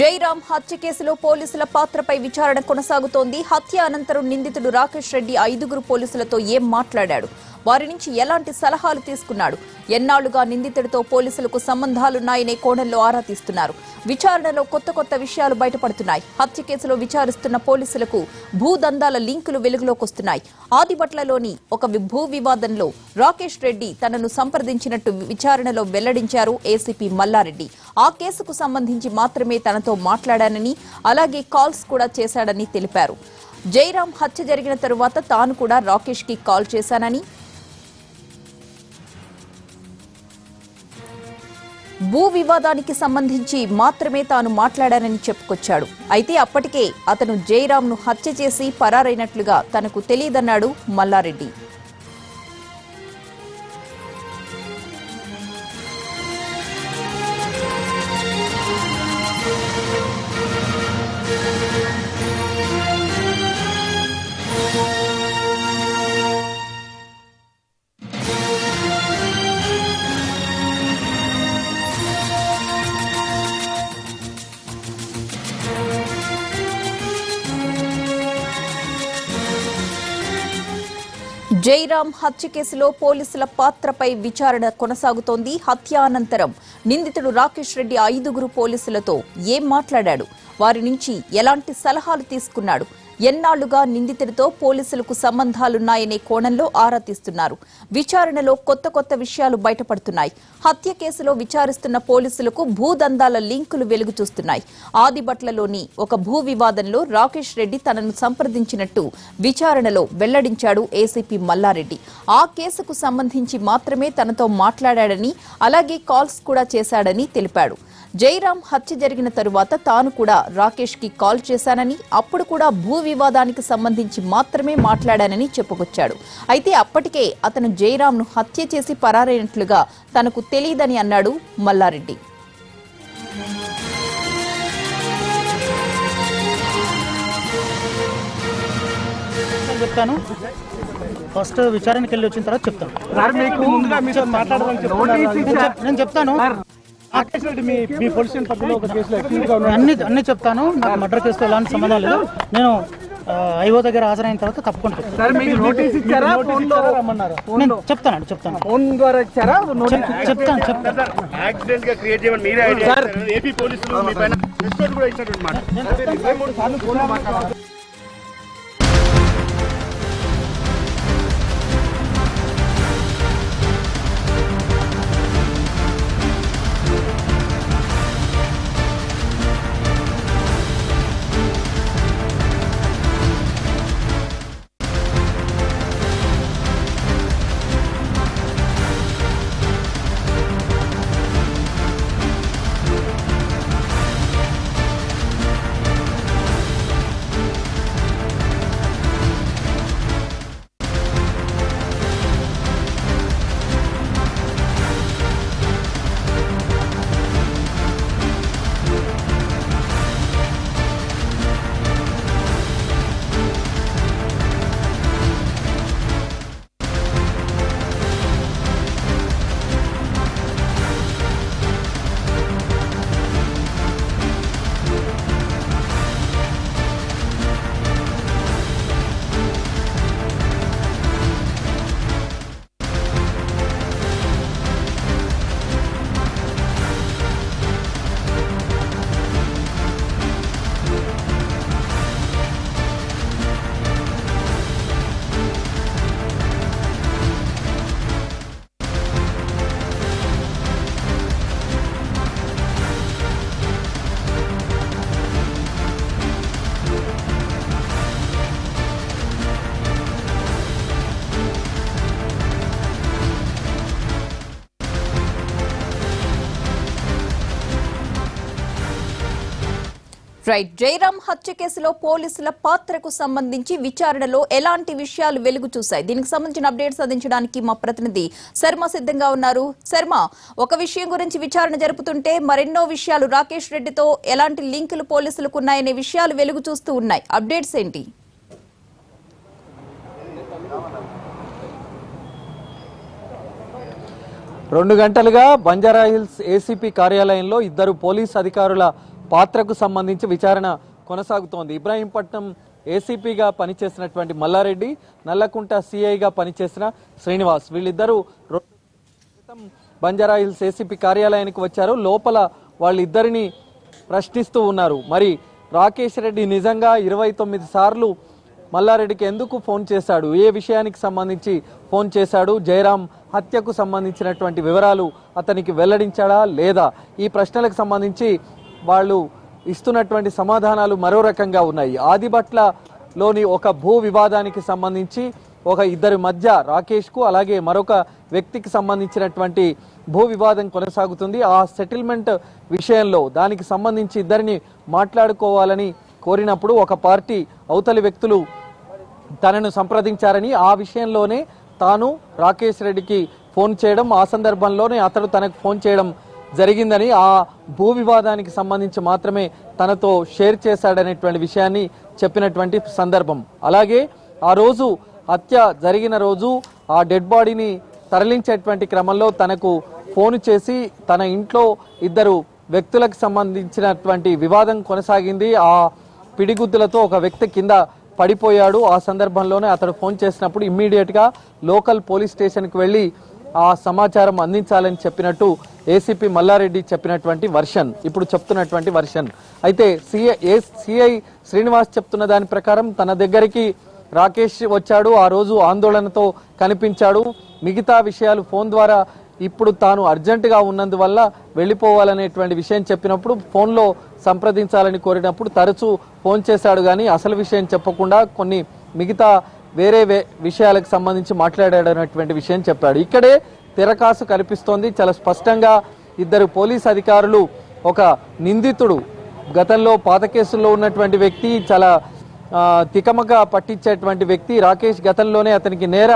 జైరామ్ హత్య కేసులో పోలీసుల పాత్రపై విచారణ కొనసాగుతోంది. హత్య అనంతరం నిందితుడు రాకేష్ రెడ్డి ఐదుగురు పోలీసులతో ఏం మాట్లాడాడు? వారి నుంచి ఎలాంటి సలహాలు తీసుకున్నాడు? ఎన్నాళ్ళుగా నిందితుడితో పోలీసులకు సంబంధాలున్నాయనే కోణంలో ఆరా తీస్తున్నారు. విచారణలో కొత్త కొత్త విషయాలు బయటపడుతున్నాయి. హత్య కేసులో విచారిస్తున్న పోలీసులకు భూదందాల లింకులు వెలుగులోకి వస్తున్నాయి ఆదిబట్లలోని ఒక భూ వివాదంలో రాకేష్ రెడ్డి తనను సంప్రదించినట్టు విచారణలో వెల్లడించారు ఏసీపీ మల్లారెడ్డి. ఆ కేసుకు సంబంధించి మాత్రమే తనతో మాట్లాడానని అలాగే కాల్స్ కూడా చేశాడని తెలిపారు. జైరాం హత్య జరిగిన తరువాత తాను కూడా రాకేష్కి కాల్ చేశానని భూ వివాదానికి సంబంధించి మాత్రమే తాను మాట్లాడానని చెప్పుకొచ్చాడు. అయితే అప్పటికే అతను జయరాంను హత్య చేసి పరారైనట్లుగా తనకు తెలియదన్నాడు మల్లారెడ్డి. జైరాం హత్య కేసులో పోలీసుల పాత్రపై విచారణ కొనసాగుతోంది. హత్యానంతరం నిందితుడు రాకేష్ రెడ్డి ఐదుగురు పోలీసులతో ఏం మాట్లాడాడు? వారి నుంచి ఎలాంటి సలహాలు తీసుకున్నాడు? ఎన్నాళ్ళుగా నిందితుడితో పోలీసులకు సంబంధాలున్నాయనే కోణంలో ఆరా తీస్తున్నారు. విచారణలో కొత్త కొత్త విషయాలు బయటపడుతున్నాయి. హత్య కేసులో విచారిస్తున్న పోలీసులకు భూదందాల లింకులు వెలుగు చూస్తున్నాయి. ఆదిబట్లలోని ఒక భూ వివాదంలో రాకేష్ రెడ్డి తనను సంప్రదించినట్టు విచారణలో వెల్లడించాడు ఏసీపీ మల్లారెడ్డి. ఆ కేసుకు సంబంధించి మాత్రమే తనతో మాట్లాడాడని అలాగే కాల్స్ కూడా చేశాడని తెలిపాడు. జైరాం హత్య జరిగిన తరువాత తాను కూడా రాకేష్కి కాల్ చేశానని అప్పుడు కూడా భూ వివాదానికి సంబంధించి మాత్రమే మాట్లాడానని చెప్పుకొచ్చాడు. అయితే అప్పటికే అతను జైరాంను హత్య చేసి పరారైనట్లుగా తనకు తెలియదని అన్నాడు మల్లారెడ్డి. నేను చెప్తాను? ఫస్ట్ విచారణకి వెళ్ళి వచ్చిన తర్వాత చెప్తాను. నేను చెప్తాను. కేసులో అన్ని అన్ని చెప్తాను. నాకు మర్డర్ కేసుతో ఎలాంటి సంబంధం లేదు. నేను ఐఓ దగ్గర హాజరైన తర్వాత తప్పకుండా చెప్తాను. సార్ మీకు నోటీస్ ఇచ్చారా? ఫోన్లో రమ్మన్నారా. నేను చెప్తానండి చెప్తాను. ఫోన్ ద్వారా ఇచ్చారా? చెప్తాను చెప్తాను. రైట్. జయరాం హత్య కేసులో పోలీసుల పాత్రకు సంబంధించి విచారణలో ఎలాంటి విషయాలు వెలుగు చూశాయి? దీనికి సంబంధించిన అప్డేట్స్ అందించడానికి మా ప్రతినిధి శర్మ సిద్ధంగా ఉన్నారు. శర్మ ఒక విషయం గురించి విచారణ జరుపుతుంటే మరెన్నో విషయాలు రాకేష్ రెడ్డితో ఎలాంటి లింకులు పోలీసులకు ఉన్నాయనే విషయాలు వెలుగు చూస్తూ ఉన్నాయి. అప్డేట్స్ ఏంటి? రెండు గంటలుగా బంజారాహిల్స్ ఏసీపీ కార్యాలయంలో ఇద్దరు పోలీస్ అధికారుల పాత్రకు సంబంధించి విచారణ కొనసాగుతోంది. ఇబ్రాహీంపట్నం ఏసీపీగా పనిచేసినటువంటి మల్లారెడ్డి నల్లకుంట సిఐగా పనిచేసిన శ్రీనివాస్ వీళ్ళిద్దరూ రో- క్రితం బంజారా హిల్స్ ఏసీపీ కార్యాలయానికి వచ్చారు. లోపల వాళ్ళిద్దరిని ప్రశ్నిస్తూ ఉన్నారు. మరి రాకేష్ రెడ్డి నిజంగా ఇరవై తొమ్మిది సార్లు మల్లారెడ్డికి ఎందుకు ఫోన్ చేశాడు? ఏ విషయానికి సంబంధించి ఫోన్ చేశాడు? జయరాం హత్యకు సంబంధించినటువంటి వివరాలు అతనికి వెల్లడించాడా లేదా? ఈ ప్రశ్నలకు సంబంధించి వాళ్ళు ఇస్తున్నటువంటి సమాధానాలు మరో రకంగా ఉన్నాయి. ఆదిబట్లలోని ఒక భూ వివాదానికి సంబంధించి ఒక ఇద్దరి మధ్య రాకేష్కు అలాగే మరొక వ్యక్తికి సంబంధించినటువంటి భూ వివాదం కొనసాగుతుంది. ఆ సెటిల్మెంట్ విషయంలో దానికి సంబంధించి ఇద్దరిని మాట్లాడుకోవాలని కోరినప్పుడు ఒక పార్టీ అవతలి వ్యక్తులు తనను సంప్రదించారని ఆ విషయంలోనే తాను రాకేష్ రెడ్డికి ఫోన్ చేయడం ఆ సందర్భంలోనే అతడు తనకు ఫోన్ చేయడం జరిగిందని ఆ భూ వివాదానికి సంబంధించి మాత్రమే తనతో షేర్ చేశాడనేటువంటి విషయాన్ని చెప్పినటువంటి సందర్భం. అలాగే ఆ రోజు హత్య జరిగిన రోజు ఆ డెడ్ బాడీని తరలించేటువంటి క్రమంలో తనకు ఫోన్ చేసి తన ఇంట్లో ఇద్దరు వ్యక్తులకు సంబంధించినటువంటి వివాదం కొనసాగింది. ఆ పిడిగుద్దులతో ఒక వ్యక్తి కింద పడిపోయాడు. ఆ సందర్భంలోనే అతడు ఫోన్ చేసినప్పుడు ఇమ్మీడియట్గా లోకల్ పోలీస్ స్టేషన్కి వెళ్ళి ఆ సమాచారం అందించాలని చెప్పినట్టు ఏసీపీ మల్లారెడ్డి చెప్పినటువంటి వర్షన్. ఇప్పుడు చెప్తున్నటువంటి వర్షన్. అయితే సిఐ సిఐ శ్రీనివాస్ చెప్తున్న దాని ప్రకారం తన దగ్గరికి రాకేష్ వచ్చాడు. ఆ రోజు ఆందోళనతో కనిపించాడు. మిగతా విషయాలు ఫోన్ ద్వారా ఇప్పుడు తాను అర్జెంటుగా ఉన్నందువల్ల వెళ్ళిపోవాలనేటువంటి విషయం చెప్పినప్పుడు ఫోన్లో సంప్రదించాలని కోరినప్పుడు తరచూ ఫోన్ చేశాడు. కానీ అసలు విషయం చెప్పకుండా కొన్ని మిగతా వేరే వే- విషయాలకు సంబంధించి మాట్లాడాడనేటువంటి విషయం చెప్పాడు. ఇక్కడే తిరకాసు కనిపిస్తోంది. చాలా స్పష్టంగా ఇద్దరు పోలీస్ అధికారులు ఒక నిందితుడు గతంలో పాత కేసుల్లో ఉన్నటువంటి వ్యక్తి చాలా తికమక పట్టించేటువంటి వ్యక్తి రాకేష్ గతంలోనే అతనికి నేర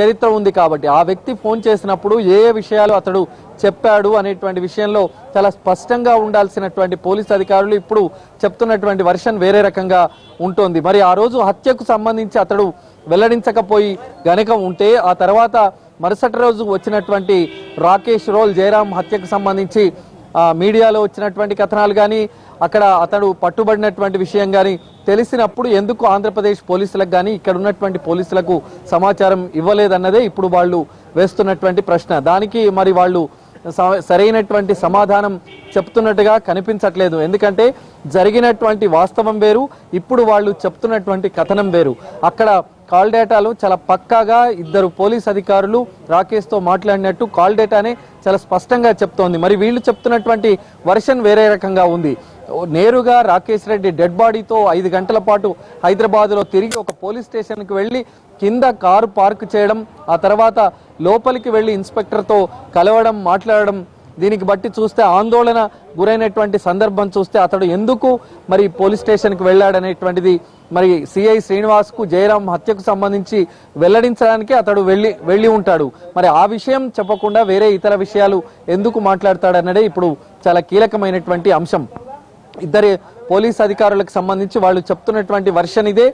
చరిత్ర ఉంది కాబట్టి. ఆ వ్యక్తి ఫోన్ చేసినప్పుడు ఏ ఏ విషయాలు అతడు చెప్పాడు అనేటువంటి విషయంలో చాలా స్పష్టంగా ఉండాల్సినటువంటి పోలీస్ అధికారులు ఇప్పుడు చెప్తున్నటువంటి వర్షన్ వేరే రకంగా ఉంటుంది. మరి ఆ రోజు హత్యకు సంబంధించి అతడు వెల్లడించకపోయి గనక ఉంటే ఆ తర్వాత మరుసటి రోజు వచ్చినటువంటి రాకేష్ రోల్ జయరాం హత్యకు సంబంధించి మీడియాలో వచ్చినటువంటి కథనాలు కానీ అక్కడ అతడు పట్టుబడినటువంటి విషయం కానీ తెలిసినప్పుడు ఎందుకు ఆంధ్రప్రదేశ్ పోలీసులకు కానీ ఇక్కడ ఉన్నటువంటి పోలీసులకు సమాచారం ఇవ్వలేదన్నదే ఇప్పుడు వాళ్ళు వేస్తున్నటువంటి ప్రశ్న. దానికి మరి వాళ్ళు స- సరైనటువంటి సమాధానం చెప్తున్నట్టుగా కనిపించట్లేదు. ఎందుకంటే జరిగినటువంటి వాస్తవం వేరు ఇప్పుడు వాళ్ళు చెప్తున్నటువంటి కథనం వేరు. అక్కడ కాల్ డేటాలు చాలా పక్కాగా ఇద్దరు పోలీస్ అధికారులు రాకేష్తో మాట్లాడినట్టు కాల్ డేటానే చాలా స్పష్టంగా చెప్తోంది. మరి వీళ్ళు చెప్తున్నటువంటి వర్షన్ వేరే రకంగా ఉంది. నేరుగా రాకేష్ రెడ్డి డెడ్ బాడీతో ఐదు గంటల పాటు హైదరాబాద్లో తిరిగి ఒక పోలీస్ స్టేషన్కి వెళ్ళి కింద కారు పార్క్ చేయడం ఆ తర్వాత లోపలికి వెళ్ళి ఇన్స్పెక్టర్తో కలవడం మాట్లాడడం దీనికి బట్టి చూస్తే ఆందోళన గురైనటువంటి సందర్భం చూస్తే అతడు ఎందుకు మరి పోలీస్ స్టేషన్కి వెళ్ళాడనేటువంటిది మరి సిఐ శ్రీనివాస్కు జయరాం హత్యకు సంబంధించి వెల్లడించడానికి అతడు వెళ్ళి వెళ్ళి ఉంటాడు. మరి ఆ విషయం చెప్పకుండా వేరే ఇతర విషయాలు ఎందుకు మాట్లాడతాడన్నదే ఇప్పుడు చాలా కీలకమైనటువంటి అంశం. ఇద్దరి పోలీస్ అధికారులకు సంబంధించి వాళ్ళు చెప్తున్నటువంటి వర్షన్ ఇదే.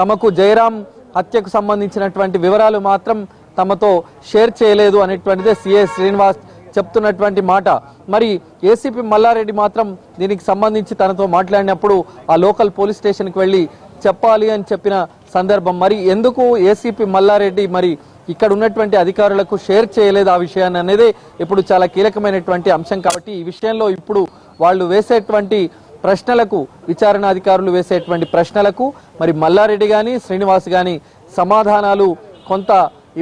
తమకు జయరాం హత్యకు సంబంధించినటువంటి వివరాలు మాత్రం తమతో షేర్ చేయలేదు అనేటువంటిదే సిఐ శ్రీనివాస్ చెప్తున్నటువంటి మాట. మరి ఏసీపీ మల్లారెడ్డి మాత్రం దీనికి సంబంధించి తనతో మాట్లాడినప్పుడు ఆ లోకల్ పోలీస్ స్టేషన్కి వెళ్ళి చెప్పాలి అని చెప్పిన సందర్భం. మరి ఎందుకు ఏసీపీ మల్లారెడ్డి మరి ఇక్కడ ఉన్నటువంటి అధికారులకు షేర్ చేయలేదు ఆ విషయాన్ని అనేది ఇప్పుడు చాలా కీలకమైనటువంటి అంశం కాబట్టి ఈ విషయంలో ఇప్పుడు వాళ్ళు వేసేటువంటి ప్రశ్నలకు విచారణ అధికారులు వేసేటువంటి ప్రశ్నలకు మరి మల్లారెడ్డి కానీ శ్రీనివాస్ కానీ సమాధానాలు కొంత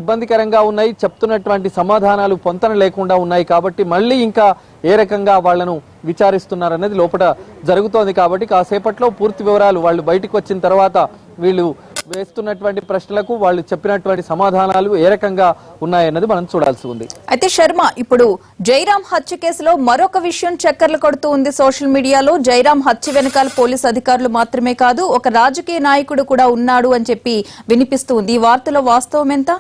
ఇబ్బందికరంగా ఉన్నాయి చెప్తున్నటువంటి సమాధానాలు పొంతన లేకుండా ఉన్నాయి కాబట్టి మళ్ళీ ఇంకా ఏ రకంగా వాళ్ళను విచారిస్తున్నారనేది లోపల జరుగుతోంది కాబట్టి కాసేపట్లో పూర్తి వివరాలు వాళ్ళు బయటకు వచ్చిన తర్వాత వీళ్ళు వేస్తున్నటువంటి ప్రశ్నలకు వాళ్ళు చెప్పినటువంటి సమాధానాలు ఏ రకంగా ఉన్నాయన్నది మనం చూడాల్సి ఉంది. అయితే శర్మ ఇప్పుడు జైరాం హత్య కేసులో మరొక విషయం చక్కర్లు కొడుతూ ఉంది సోషల్ మీడియాలో. జైరాం హత్య వెనకాల పోలీస్ అధికారులు మాత్రమే కాదు ఒక రాజకీయ నాయకుడు కూడా ఉన్నాడు అని చెప్పి వినిపిస్తూ ఉంది. ఈ వార్తలో వాస్తవం ఎంత?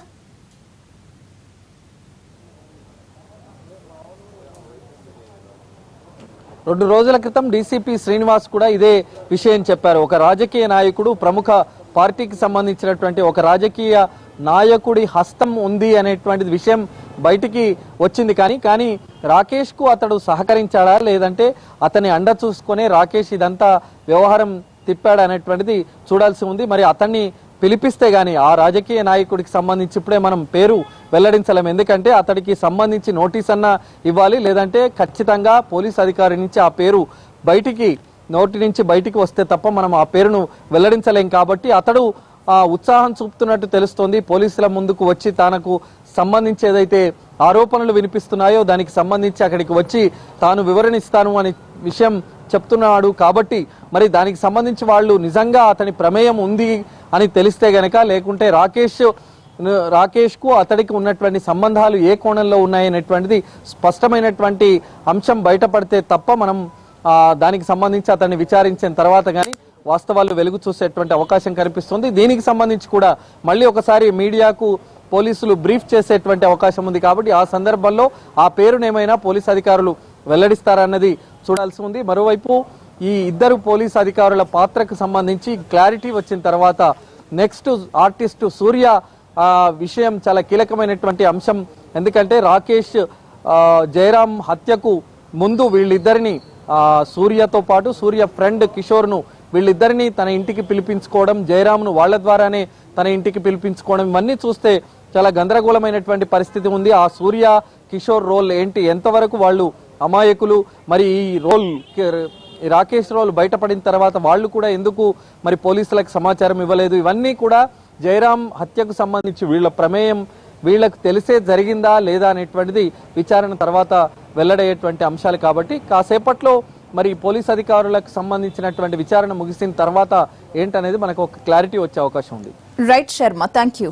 రెండు రోజుల క్రితం డీసీపీ శ్రీనివాస్ కూడా ఇదే విషయం చెప్పారు. ఒక రాజకీయ నాయకుడు ప్రముఖ పార్టీకి సంబంధించినటువంటి ఒక రాజకీయ నాయకుడి హస్తం ఉంది అనేటువంటి విషయం బయటికి వచ్చింది కానీ కానీ రాకేష్కు అతడు సహకరించాడా? లేదంటే అతని అండ చూసుకొని రాకేష్ ఇదంతా వ్యవహారం తిప్పాడు అనేటువంటిది చూడాల్సి ఉంది. మరి అతన్ని పిలిపిస్తే గానీ ఆ రాజకీయ నాయకుడికి సంబంధించి ఇప్పుడే మనం పేరు వెల్లడించలేం. ఎందుకంటే అతడికి సంబంధించి నోటీస్ అన్న ఇవ్వాలి లేదంటే ఖచ్చితంగా పోలీస్ అధికారి నుంచి ఆ పేరు బయటికి నోటి నుంచి బయటికి వస్తే తప్ప మనం ఆ పేరును వెల్లడించలేం కాబట్టి అతడు ఆ ఉత్సాహం చూపుతున్నట్టు తెలుస్తోంది. పోలీసుల ముందుకు వచ్చి తనకు సంబంధించి ఏదైతే ఆరోపణలు వినిపిస్తున్నాయో దానికి సంబంధించి అక్కడికి వచ్చి తాను వివరణ ఇస్తాను అని విషయం చెప్తున్నాడు కాబట్టి మరి దానికి సంబంధించి వాళ్ళు నిజంగా అతని ప్రమేయం ఉంది అని తెలిస్తే గనక లేకుంటే రాకేష్ రాకేష్కు అతడికి ఉన్నటువంటి సంబంధాలు ఏ కోణంలో ఉన్నాయనేటువంటిది స్పష్టమైనటువంటి అంశం బయటపడితే తప్ప మనం దానికి సంబంధించి అతన్ని విచారించిన తర్వాత కానీ వాస్తవాలు వెలుగు చూసేటువంటి అవకాశం కనిపిస్తుంది. దీనికి సంబంధించి కూడా మళ్ళీ ఒకసారి మీడియాకు పోలీసులు బ్రీఫ్ చేసేటువంటి అవకాశం ఉంది కాబట్టి ఆ సందర్భంలో ఆ పేరునేమైనా పోలీస్ అధికారులు వెల్లడిస్తారన్నది చూడాల్సి ఉంది. మరోవైపు ఈ ఇద్దరు పోలీస్ అధికారుల పాత్రకు సంబంధించి క్లారిటీ వచ్చిన తర్వాత నెక్స్ట్ ఆర్టిస్ట్ సూర్య విషయం చాలా కీలకమైనటువంటి అంశం. ఎందుకంటే రాకేష్ జయరాం హత్యకు ముందు వీళ్ళిద్దరిని సూర్యతో పాటు సూర్య ఫ్రెండ్ కిషోర్ను వీళ్ళిద్దరిని తన ఇంటికి పిలిపించుకోవడం జయరామ్ను వాళ్ళ ద్వారానే తన ఇంటికి పిలిపించుకోవడం ఇవన్నీ చూస్తే చాలా గందరగోళమైనటువంటి పరిస్థితి ఉంది. ఆ సూర్య కిషోర్ రోల్ ఏంటి? ఎంతవరకు వాళ్ళు అమాయకులు. మరి ఈ రోల్ రాకేష్ రోల్ బయటపడిన తర్వాత వాళ్ళు కూడా ఎందుకు మరి పోలీసులకు సమాచారం ఇవ్వలేదు? ఇవన్నీ కూడా జయరాం హత్యకు సంబంధించి వీళ్ళ ప్రమేయం వీళ్ళకు తెలిసే జరిగిందా లేదా అనేటువంటిది విచారణ తర్వాత వెల్లడయ్యేటువంటి అంశాలు కాబట్టి కాసేపట్లో మరి పోలీస్ అధికారులకు సంబంధించినటువంటి విచారణ ముగిసిన తర్వాత ఏంటనేది మనకు ఒక క్లారిటీ వచ్చే అవకాశం ఉంది. రైట్ శర్మ. Thank you